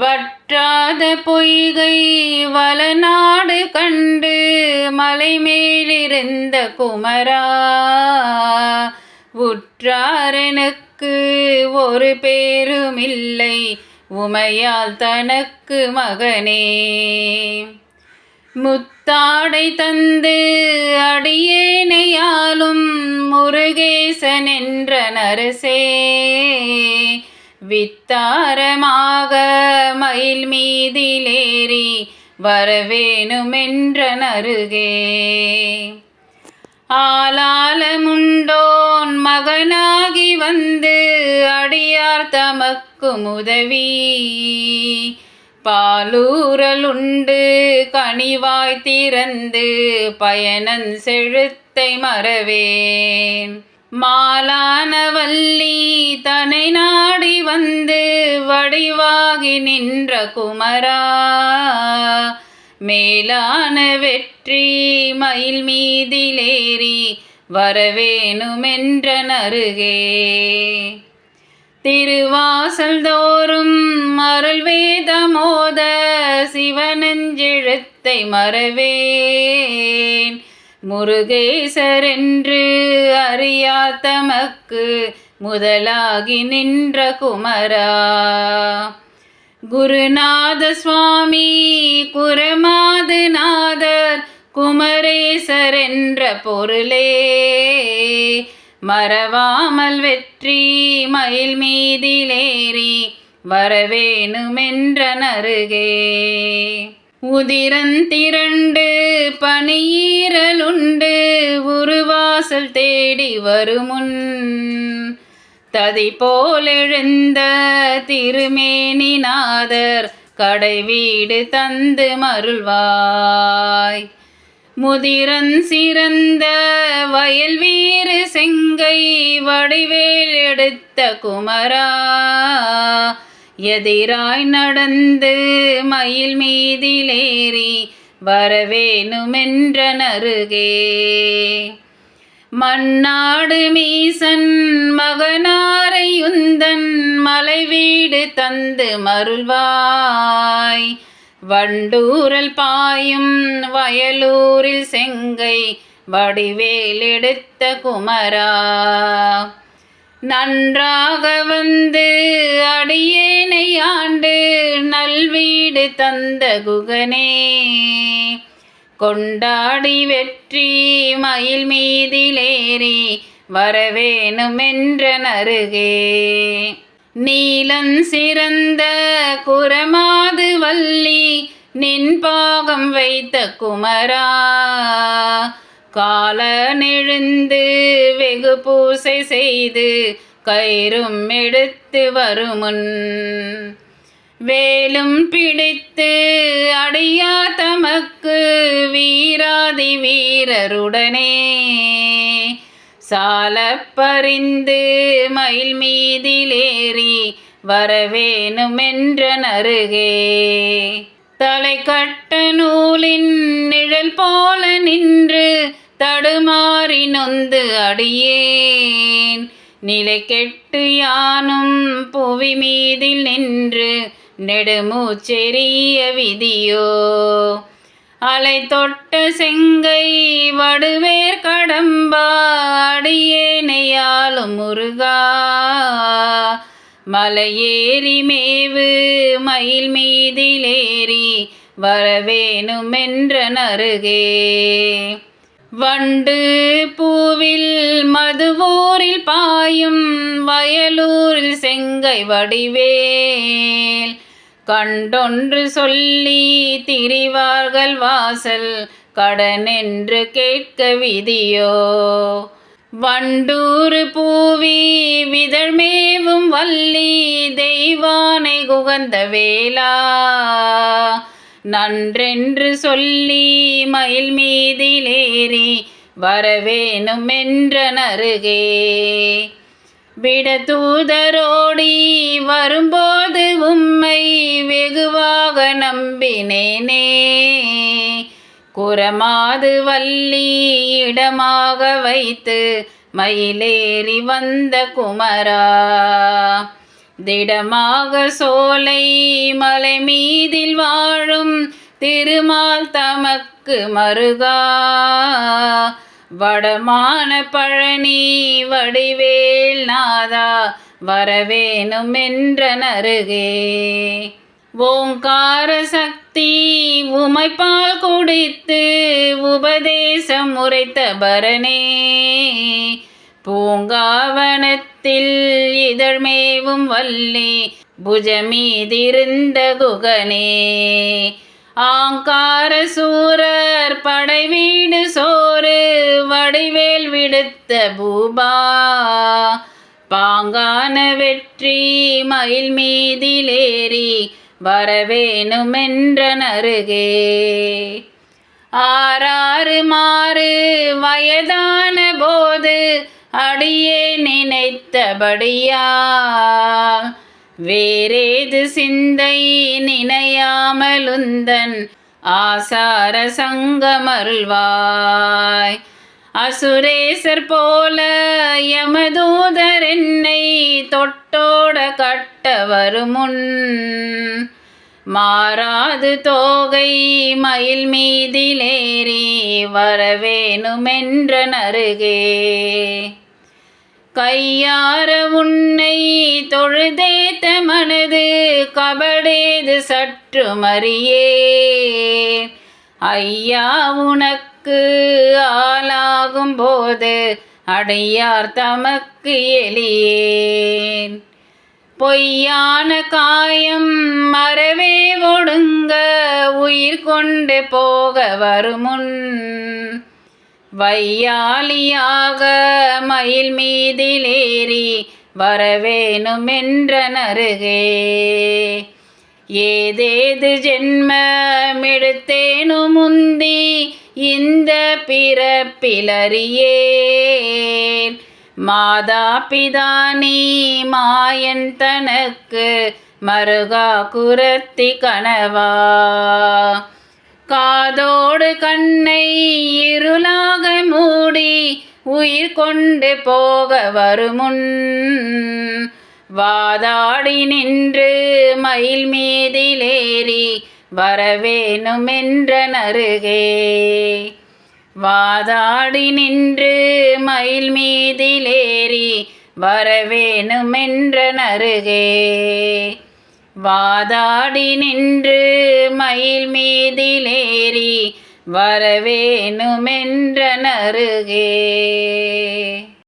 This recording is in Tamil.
வற்றாத பொய்கை வலநாடு கண்டு மலைமேலிருந்த குமரா. உற்றாரனுக்கு ஒரு பேருமில்லை உமையால் தனக்கு மகனே. முத்தாடை தந்து அடியேனையாலும் முருகேசன் என்ற நரசே. வித்தாரமாக மயில் மீதிலேறி வரவேணுமென்ற நருகே ஆலாலமுண்டோன் மகனாகி வந்து அடியார் தமக்கும் உதவி. பாலூரலுண்டு கனிவாய் திறந்து பயணன் செழுத்தை மறவேன். மாலான வள்ளி தனை நாடி வந்து வடிவாகி நின்ற குமரா. மேலான வெற்றி மயில் மீதிலேறி வரவேணுமென்ற நருகே திருவாசல் தோறும் அருள் வேதமோத சிவனஞ்செழுத்தை மறவேன். முருகேசர் என்று அறியா தமக்கு முதலாகி நின்ற குமரா. குருநாத சுவாமி குரமாது நாதர் குமரேசர் என்ற பொருளே. மறவாமல் வெற்றி மயில் மீதிலேறி வரவேணுமென்ற நருகே உதிரந்திரண்டு பனியீரலுண்டு உருவாசல் தேடி வருமுன். ததி போலெழுந்த திருமேனிநாதர் கடை வீடு தந்து மருள்வாய். முதிரன் சிறந்த வயல் வீறு செங்கை வடிவேல் எடுத்த குமரா. எதிராய் நடந்து மயில் மீதிலேறி வரவேணுமென்றனருகே மண்ணாடு மன்னாடு மீசன் மகனாரையுந்தன் மலை வீடு தந்து மருள்வாய். வண்டூரல் பாயும் வயலூரில் செங்கை வடிவேல் எடுத்த குமரா. நன்றாக வந்து நல்வீடு தந்த குகனே கொண்டாடி வெற்றி மயில் மீதிலேறி வரவேணுமென்ற நருகே நீலன் சிறந்த குரமாது வள்ளி நின் பாகம் வைத்த குமரா. கால நெழுந்து வெகு பூசை செய்து கயிறும் எடுத்து வருமுன். வேலும் பிடித்து அடையா தமக்கு வீராதி வீரருடனே. சால பறிந்து மயில் மீதிலேறி வரவேணுமென்ற நருகே தலை கட்ட நூலின் நிழல் போல நின்று தடுமாறி நொந்து அடியேன். நிலை கெட்டு யானும் புவி மீதில் நின்று நெடுமூச்செறிய விதியோ? அலை தொட்ட செங்கை வடுவேர் கடம்பாடியேனையாலும் முருகா. மலையேறி மேவு மயில் மீதிலேறி வரவேணுமென்ற நருகே வண்டு பூவில் மதுவூரில் பாயும் வயலூரில் செங்கை வடிவேல். கண்டொன்று சொல்லி திரிவார்கள் வாசல் கடனென்று கேட்க விதியோ? வண்டூறு பூவி விதழ்மேவும் வள்ளி தெய்வானை குகந்த வேளா? நன்றென்று சொல்லி மயில் மீதிலேறி வரவேணுமென்ற நருகே விட தூதரோடி வரும்போது உம்மை வெகுவாக நம்பினேனே. குரமாது வள்ளி இடமாக வைத்து மயிலேறி வந்த குமரா. திடமாக சோலை மலை மீதில் வாழும் திருமால் தமக்கு மருகா. வடமான பழனி வடிவேல் நாதா வரவேணும் என்ற நருகே ஓங்கார சக்தி உமைப்பால் குடித்து உபதேசம் உரைத்த பரணே பூங்காவனத்தில் இதழ்மேவும் வல்லி புஜமீதிருந்த குகனே. ஆங்கார சூரர் படை வீடு சோறு வடிவேல் விடுத்த பூபா. பாங்கான வெற்றி மயில் மீதிலேறி வரவேணுமென்ற நருகே ஆறாறு மாறு வயதான போது அடியே நினைத்தபடியால் வேறேது சிந்தை நினையாமலுந்தன் ஆசார சங்கமருள்வாய். அசுரேசர் போல யமதூதர் என்னை தொட்டோட கட்ட வருமுன் மாறாது தோகை மயில் மீதிலேறி வரவேணுமென்ற நருகே கையார உன்னை தொழுதேத்த மனது கபடேது சற்று மறியே. ஐயா உனக்கு ஆளாகும் போது அடையார் தமக்கு எளியேன். பொய்யான காயம் மறவே ஒடுங்க உயிர் கொண்டு போக வருமுன். வையாலியாக மயில் மீதிலேறி வரவேணுமென்ற நருகே ஏதேது ஜென்மமெடுத்தேனு முந்தி இந்த பிறப்பிலறியேன். மாதா பிதானி மாயன் தனக்கு மருகா குரத்தி கனவா. காதோடு கண்ணை இருளாக மூடி உயிர் கொண்டு போக வருமுன். வாதாடி நின்று மயில் மீதிலேறி வரவேணுமென்ற நருகே வாதாடி நின்று மயில் மீதிலேறி வரவேணுமென்ற நருகே வாதாடி நின்று மயில் மீதிலேறி வரவேணுமென்ற நருகே